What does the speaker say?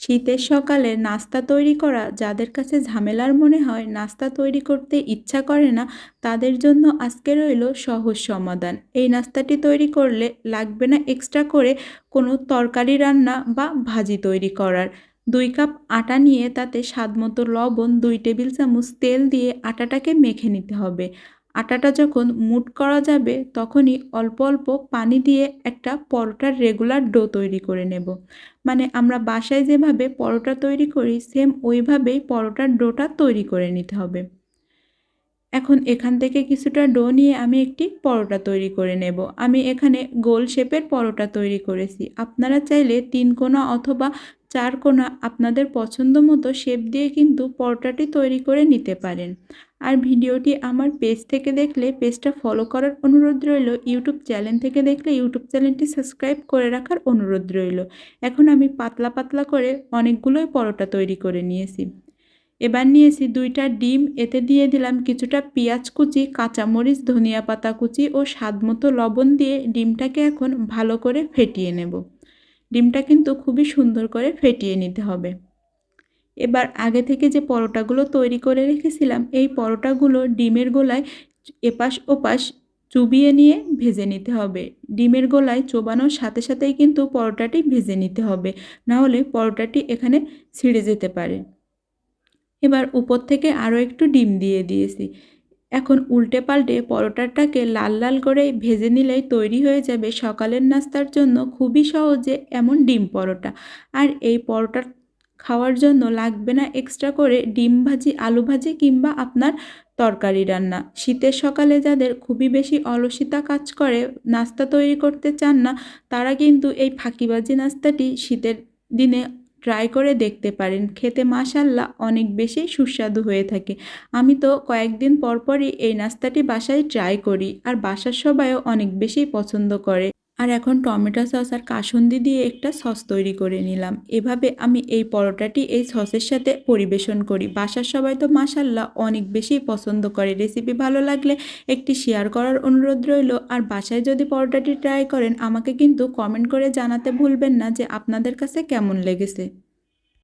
শীতের সকালে নাস্তা তৈরি করা, যাদের কাছে ঝামেলার মনে হয় নাস্তা তৈরি করতে ইচ্ছা করে না, তাদের জন্য আজকে রইল সহজ সমাধান। এই নাস্তাটি তৈরি করলে লাগবে না এক্সট্রা করে কোনো তরকারি রান্না বা ভাজি তৈরি করার। দুই কাপ আটা নিয়ে তাতে স্বাদমতো লবণ, দুই টেবিল চামচ তেল দিয়ে আটাটাকে মেখে নিতে হবে। আটাটা যখন মুট করা যাবে, তখনই অল্প অল্প পানি দিয়ে একটা পরোটার রেগুলার ডো তৈরি করে নেব। মানে আমরা বাসায় যেভাবে পরোটা তৈরি করি সেম ওইভাবেই পরোটার ডোটা তৈরি করে নিতে হবে। এখন এখান থেকে কিছুটা ডো নিয়ে আমি একটি পরোটা তৈরি করে নেব। আমি এখানে গোল শেপের পরোটা তৈরি করেছি। আপনারা চাইলে তিন কোনা অথবা চার কোনা আপনাদের পছন্দ মতো শেপ দিয়ে কিন্তু পরোটাটি তৈরি করে নিতে পারেন। আর ভিডিওটি আমার পেজ থেকে দেখলে পেজটা ফলো করার অনুরোধ রইল ইউটিউব চ্যানেল থেকে দেখলে ইউটিউব চ্যানেলটি সাবস্ক্রাইব করে রাখার অনুরোধ রইল। এখন আমি পাতলা পাতলা করে অনেকগুলোই পরোটা তৈরি করে নিয়েছি। এবার নিয়েছি দুইটা ডিম, এতে দিয়ে দিলাম কিছুটা পেঁয়াজ কুচি, কাঁচামরিচ, ধনিয়া পাতা কুচি ও স্বাদমতো লবণ দিয়ে ডিমটাকে এখন ভালো করে ফেটিয়ে নেব। ডিমটা কিন্তু খুবই সুন্দর করে ফেটিয়ে নিতে হবে। এবার আগে থেকে যে পরোটাগুলো তৈরি করে রেখেছিলাম, এই পরোটাগুলো ডিমের গোলায় এপাশ ওপাশ চুবিয়ে নিয়ে ভেজে নিতে হবে। ডিমের গোলায় চোবানোর সাথে সাথেই কিন্তু পরোটাটি ভেজে নিতে হবে, না হলে পরোটাটি এখানে ছিঁড়ে যেতে পারে। এবার উপর থেকে আরও একটু ডিম দিয়ে দিয়েছি। এখন উল্টে পাল্টে পরোটাটাকে লাল লাল করে ভেজে নিলেই তৈরি হয়ে যাবে সকালের নাস্তার জন্য খুবই সহজে এমন ডিম পরোটা। আর এই পরোটা খাওয়ার জন্য লাগবে না এক্সট্রা করে ডিম ভাজি, আলু ভাজি কিংবা আপনার তরকারি রান্না। শীতের সকালে যাদের খুবই বেশি অলসিতা কাজ করে, নাস্তা তৈরি করতে চান না, তারা কিন্তু এই ফাঁকিবাজি নাস্তাটি শীতের দিনে ট্রাই করে দেখতে পারেন। খেতে মাসাল্লাহ অনেক বেশি সুস্বাদু হয়ে থাকে। আমি তো কয়েকদিন পরপরই এই নাস্তাটি বাসায় ট্রাই করি, আর বাসার সবাইও অনেক বেশি পছন্দ করে। আর এখন টমেটো সস আর কাসুন্দি দিয়ে একটা সস তৈরি করে নিলাম। এভাবে আমি এই পরোটাটি এই সসের সাথে পরিবেশন করি। বাসার সবাই তো মাসাল্লাহ অনেক বেশি পছন্দ করে। রেসিপি ভালো লাগলে একটি শেয়ার করার অনুরোধ রইল। আর বাসায় যদি পরোটাটি ট্রাই করেন, আমাকে কিন্তু কমেন্ট করে জানাতে ভুলবেন না যে আপনাদের কাছে কেমন লেগেছে।